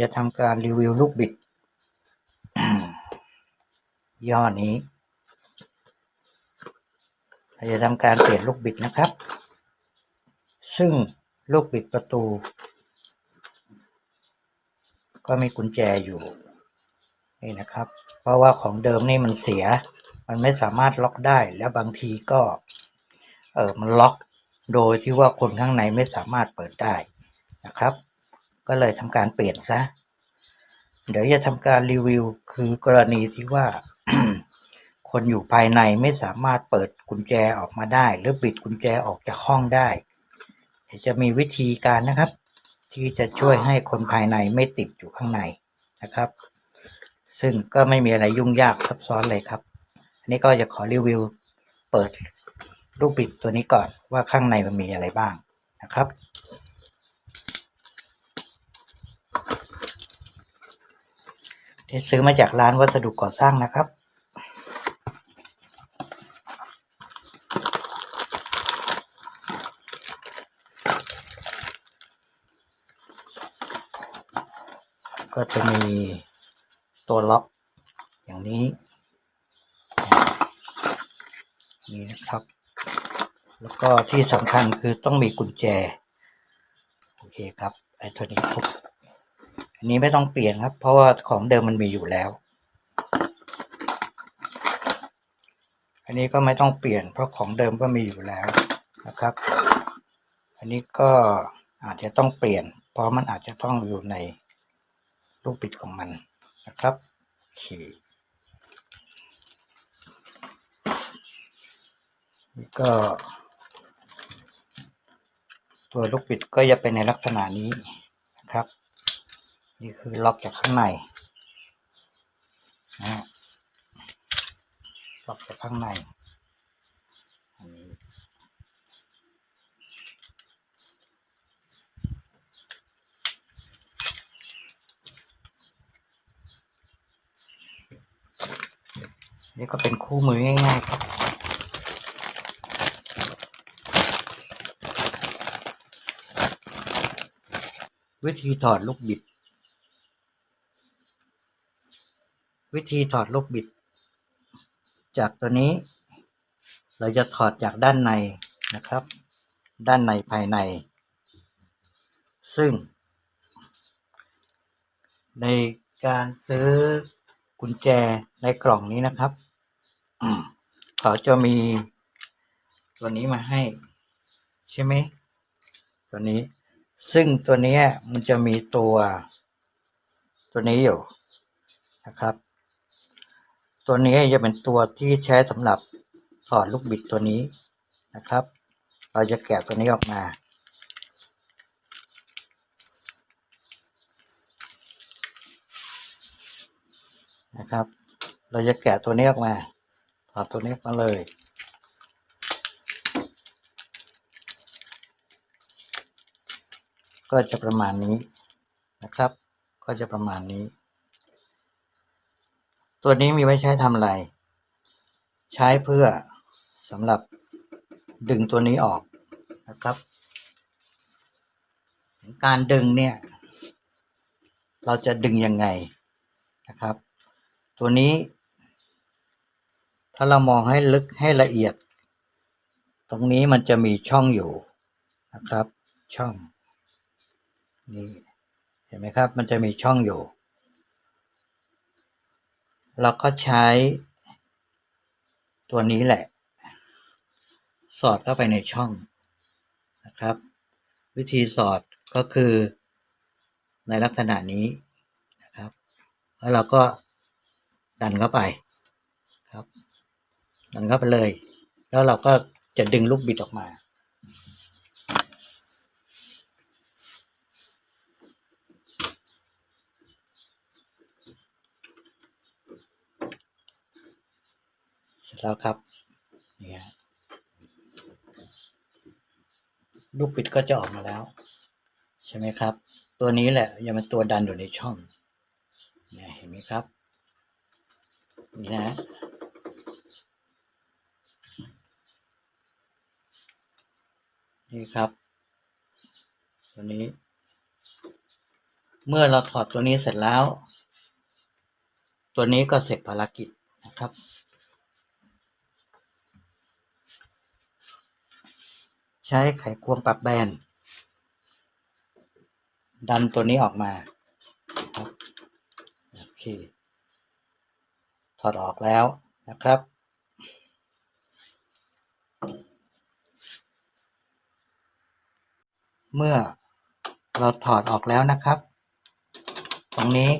จะทำการรีวิวลูกบิดย่อนี้เราจะทำการเปลี่ยนลูกบิดนะครับ ซึ่งลูกบิดประตู ก็มีกุญแจอยู่ นี่นะครับ เพราะว่าของเดิมนี่มันเสีย มันไม่สามารถล็อกได้ แล้วบางทีก็เออมันล็อก โดยที่ว่าคนข้างในไม่สามารถเปิดได้นะครับ ก็เลยทำการเปลี่ยนซะ เดี๋ยวจะทำการรีวิวคือกรณีที่ว่า คนอยู่ภายในไม่สามารถเปิดกุญแจออกมาได้ หรือบิดกุญแจออกจากห้องได้จะมีวิธีการนะครับ ที่จะช่วยให้คนภายในไม่ติดอยู่ข้างในนะครับ ซึ่งก็ไม่มีอะไรยุ่งยากซับซ้อนเลยครับอันนี้ก็จะขอรีวิวเปิดลูกบิดตัวนี้ก่อนว่าข้างในมันมีอะไรบ้างนะครับ ที่ซื้อมาจากร้านวัสดุก่อสร้างนะครับ ก็จะมีตัวล็อกอย่างนี้ นี่นะครับ แล้วก็ที่สำคัญคือต้องมีกุญแจ โอเคครับ ไอ้ตัวนี้ครบ นนี้ไม่ต้องเปลี่ยนครับ เพราะว่าของเดิมมันมีอยู่แล้ว อันนี้ก็ไม่ต้องเปลี่ยน เพราะของเดิมก็มีอยู่แล้วนะครับ อันนี้ก็อาจจะต้องเปลี่ยน เพราะมันอาจจะต้องอยู่ในลูกบิดของมันนะครับโอเคนี่ก็ ตัวลูกบิดก็จะเป็นในลักษณะนี้นะครับ นี่คือล็อกจากข้างในนะฮะล็อกจากข้างในอันนี้นี่ก็เป็นคู่มือง่ายๆครับวิธีถอดลูกบิด วิธีถอดลูกบิด จากตัวนี้ เราจะถอดจากด้านในนะครับ ด้านในภายใน ซึ่ง ในการซื้อกุญแจในกล่องนี้นะครับ เขาจะมี ตัวนี้มาให้ ใช่ไหมตัวนี้ ซึ่งตัวนี้มันจะมีตัว ตัวนี้อยู่นะครับ ตัวนี้จะเป็นตัวที่ใช้สำหรับถอดลูกบิดตัวนี้นะครับ เราจะแกะตัวนี้ออกมา นะครับ เราจะแกะตัวนี้ออกมา ถอดตัวนี้มาเลยก็จะประมาณนี้นะครับ ก็จะประมาณนี้ ตัวนี้มีไว้ใช้ทำอะไร ใช้เพื่อสำหรับดึงตัวนี้ออกนะครับการดึงเนี่ย เราจะดึงยังไงนะครับ ตัวนี้ ถ้าเรามองให้ลึกให้ละเอียด ตรงนี้มันจะมีช่องอยู่นะครับ ช่องนี่เห็นไหมครับ มันจะมีช่องอยู่ เราก็ใช้ ตัวนี้แหละ สอดเข้าไปในช่องนะครับ วิธีสอดก็คือในลักษณะนี้นะครับ แล้วเราก็ดันเข้าไปครับ ดันเข้าไปเลย แล้วเราก็จะดึงลูกบิดออกมา ร็จแล้วครับนี่ยลูกบิดก็จะออกมาแล้ว ใช่ไหมครับ ตัวนี้แหละยังเป็นตัวดันอยู่ในช่องเนี่ยเห็นไหมครับ นี่นะนี่ครับ ตัวนี้ เมื่อเราถอดตัวนี้เสร็จแล้ว ตัวนี้ก็เสร็จภารกิจนะครับ ใช้ไขควงปรับแบน ดันตัวนี้ออกมาโอเคถอดออกแล้วนะครับเมื่อเราถอดออกแล้วนะครับ ตรงนี้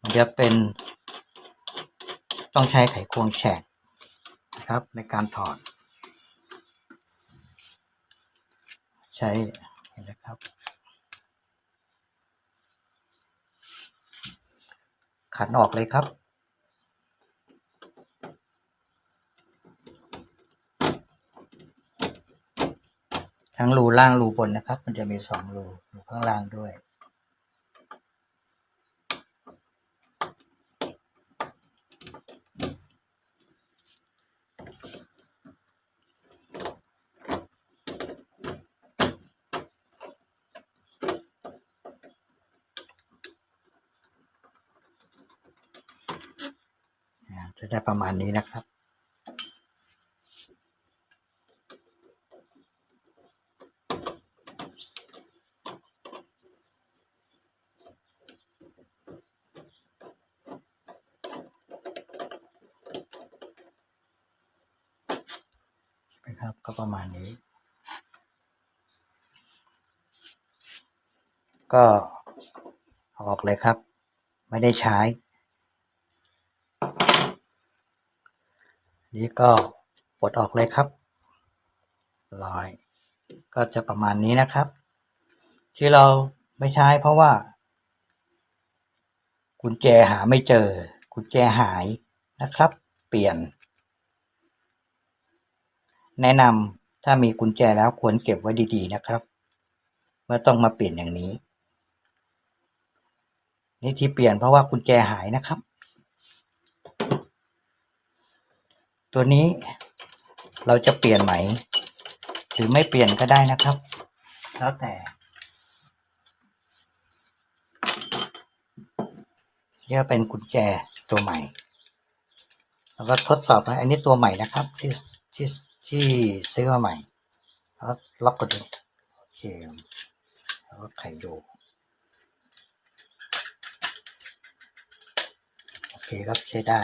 มันจะเป็น ต้องใช้ไขควงแฉกนะครับในการถอด ใช้เห็นนะครับ ขันออกเลยครับ ทั้งรูล่างรูบนนะครับ มันจะมีสองรูรูข้างล่างด้วย จะได้ประมาณนี้นะครับ นะครับ ก็ประมาณนี้ ก็ออกเลยครับ ไม่ได้ใช้ นี่ก็ปลดออกเลยครับลอยก็จะประมาณนี้นะครับ ที่เราไม่ใช้เพราะว่า กุญแจหาไม่เจอ กุญแจหายนะครับ เปลี่ยน แนะนำถ้ามีกุญแจแล้วควรเก็บไว้ดีๆนะครับไม่ต้องมาเปลี่ยนอย่างนี้ นี่ที่เปลี่ยนเพราะว่ากุญแจหายนะครับ ตัวนี้เราจะเปลี่ยนไหม หรือไม่เปลี่ยนก็ได้นะครับ แล้วแต่เรียกเป็นกุญแจตัวใหม่ แล้วก็ทดสอบนะอันนี้ตัวใหม่นะครับ ที่ที่ที่ซื้อมาใหม่แล้วล็อกกดดูโอเคแล้วก็ไขดูโอเคครับใช้ได้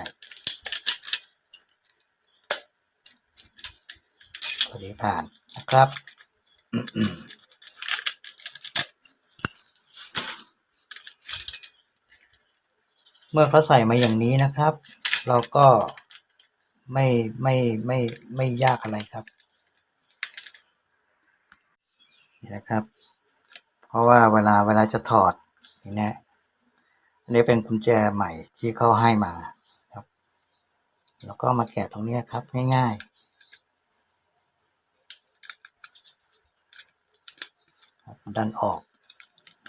ตัวนี้ผ่านนะครับเมื่อเขาใส่มาอย่างนี้นะครับ เราก็ไม่ไม่ไม่ไม่ยากอะไรครับนี่นะครับ เพราะว่าเวลาเวลาจะถอดนี่นะอันนี้เป็นกุญแจใหม่ที่เขาให้มาครับ แล้วก็มาแกะตรงนี้ครับ ง่าย ๆครับ ดันออก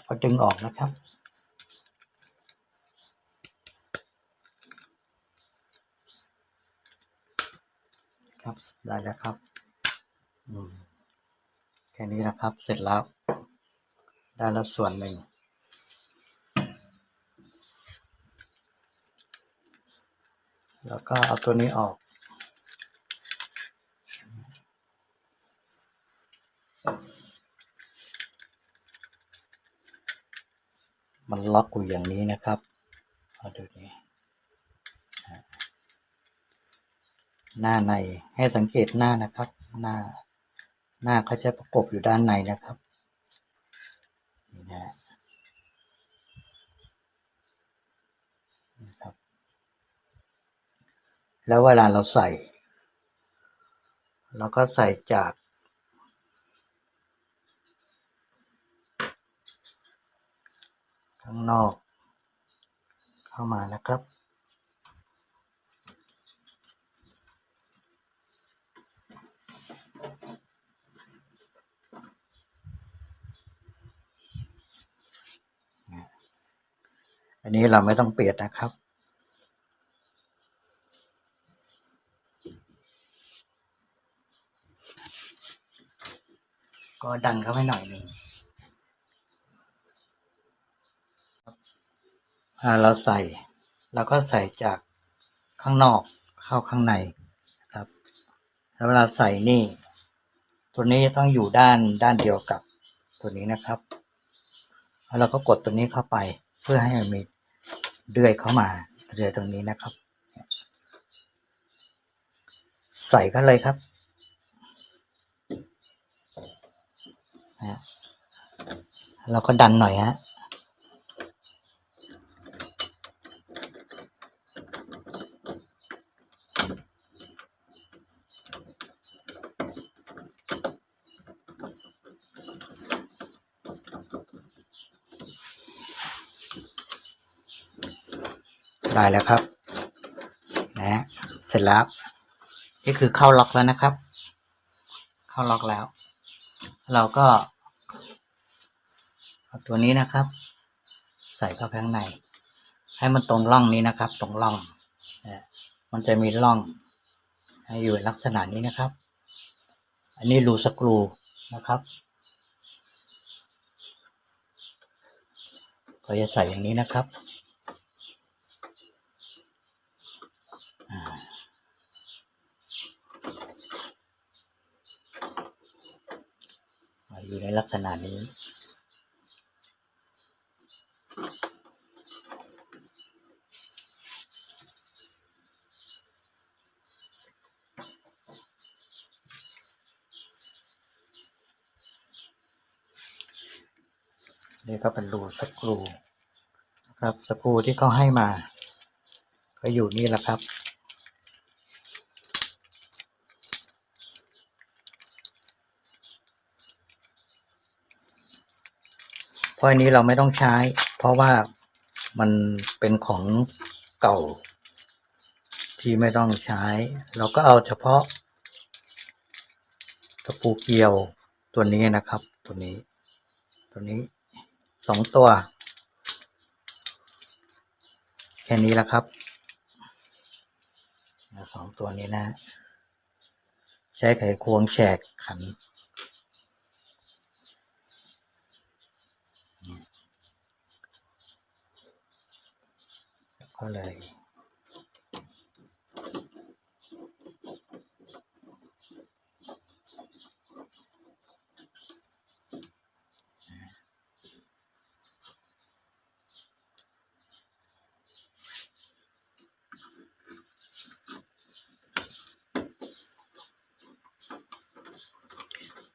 ก็ดึงออกนะครับ ครับได้แล้วครับอืมแค่นี้นะครับเสร็จแล้ว ได้แล้วส่วนหนึ่งแล้วก็เอาตัวนี้ออก มันล็อกอยู่อย่างนี้นะครับเอาดูนี่หน้าในให้สังเกตหน้านะครับ หน้าหน้าเขาจะประกบอยู่ด้านในนะครับนี่นะครับ แล้วเวลาเราใส่เราก็ใส่จาก ข้างนอก เข้ามานะครับอันนี้เราไม่ต้องเปลี่ยนนะครับ ก็ดันเข้าไปหน่อยหนึ่ง อ่า เราใส่เราก็ใส่จากข้างนอกเข้าข้างในนะครับ แล้วเวลาใส่นี่ ตัวนี้จะต้องอยู่ด้านด้านเดียวกับตัวนี้นะครับแล้วเราก็กดตัวนี้เข้าไปเพื่อให้มันมีเดือยเข้ามาเดือยตรงนี้นะครับ ใส่กันเลยครับนะเราก็ดันหน่อยฮะ ได้แล้วครับนะฮะเสร็จแล้วนี่คือเข้าล็อกแล้วนะครับ เข้าล็อกแล้ว เราก็เอาตัวนี้นะครับ ใส่เข้าข้างใน ให้มันตรงร่องนี้นะครับ ตรงร่องนะมันจะมีร่องให้อยู่ลักษณะนี้นะครับ อันนี้รูสกรูนะครับก็จะใส่อย่างนี้นะครับ อยู่ในลักษณะนี้ นี่ก็เป็นรูสกรูนะครับสกรูที่เขาให้มา ก็อยู่นี่แหละครับ เพราะอันนี้เราไม่ต้องใช้ เพราะว่ามันเป็นของเก่า ที่ไม่ต้องใช้ เราก็เอาเฉพาะตะปูเกลียวตัวนี้นะครับ ตัวนี้ ตัวนี้สองตัว แค่นี้ละครับสองตัวนี้นะ ใช้ไขควงแฉกขัน ก็เลย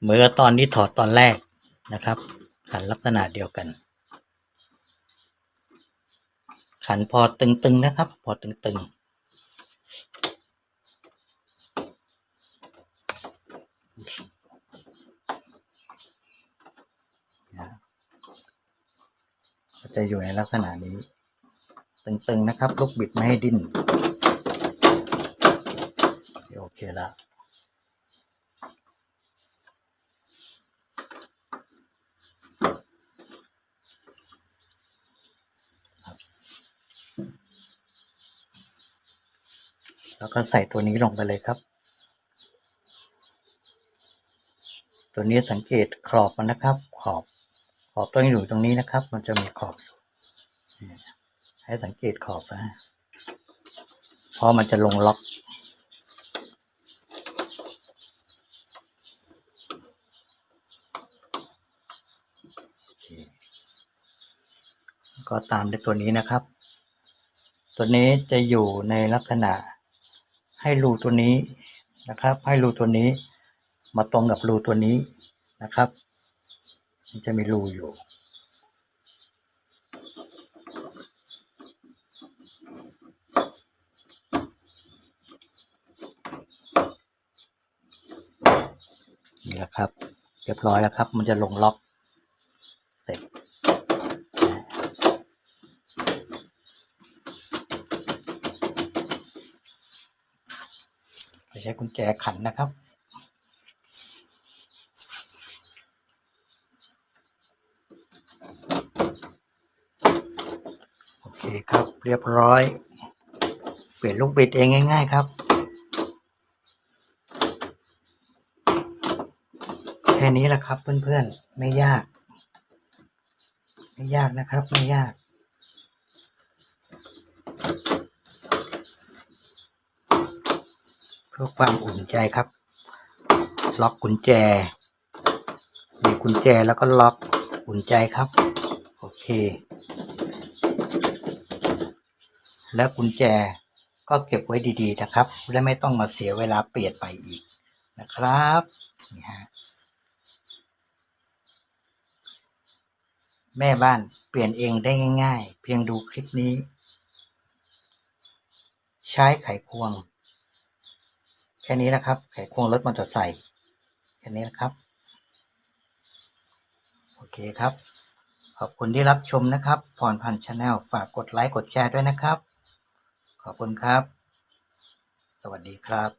เหมือนกับตอนที่ถอดตอนแรกนะครับขันลักษณะเดียวกัน ขันพอตึงๆนะครับ พอตึงๆจะอยู่ในลักษณะนี้ ตึงๆนะครับ ลูกบิดไม่ให้ดิ้นโอเคแล้ว แล้วก็ใส่ตัวนี้ลงไปเลยครับ ตัวนี้สังเกตขอบมันนะครับ ขอบ ขอบต้องอยู่ตรงนี้นะครับ มันจะมีขอบอยู่ให้สังเกตขอบนะเพราะมันจะลงล็อกก็ตามด้วยตัวนี้นะครับ ตัวนี้จะอยู่ในลักษณะ ให้รูตัวนี้นะครับ ให้รูตัวนี้ มาตรงกับรูตัวนี้นะครับ มันจะมีรูอยู่ นี่แหละครับ เรียบร้อยแล้วครับ มันจะลงล็อกเสร็จ ใช้กุญแจขันนะครับ โอเคครับเรียบร้อย เปลี่ยนลูกบิดเองง่าย ๆ ครับแค่นี้แหละครับเพื่อนๆ ไม่ยาก ไม่ยากนะครับ ไม่ยาก เพื่อความอุ่นใจครับ ล็อกกุญแจมีกุญแจแล้วก็ล็อกอุ่นใจครับ โอเค แล้วกุญแจก็เก็บไว้ดีๆนะครับและไม่ต้องมาเสียเวลาเปลี่ยนไปอีกนะครับนี่ฮะแม่บ้านเปลี่ยนเองได้ง่าย ๆ เพียงดูคลิปนี้ ใช้ไขควง แค่นี้นะครับ ไขควงรถมอเตอร์ไซค์แค่นี้นะครับ โอเคครับ ขอบคุณที่รับชมนะครับ พรพันธ์ชาแนลฝากกดไลค์กดแชร์ด้วยนะครับ ขอบคุณครับ สวัสดีครับ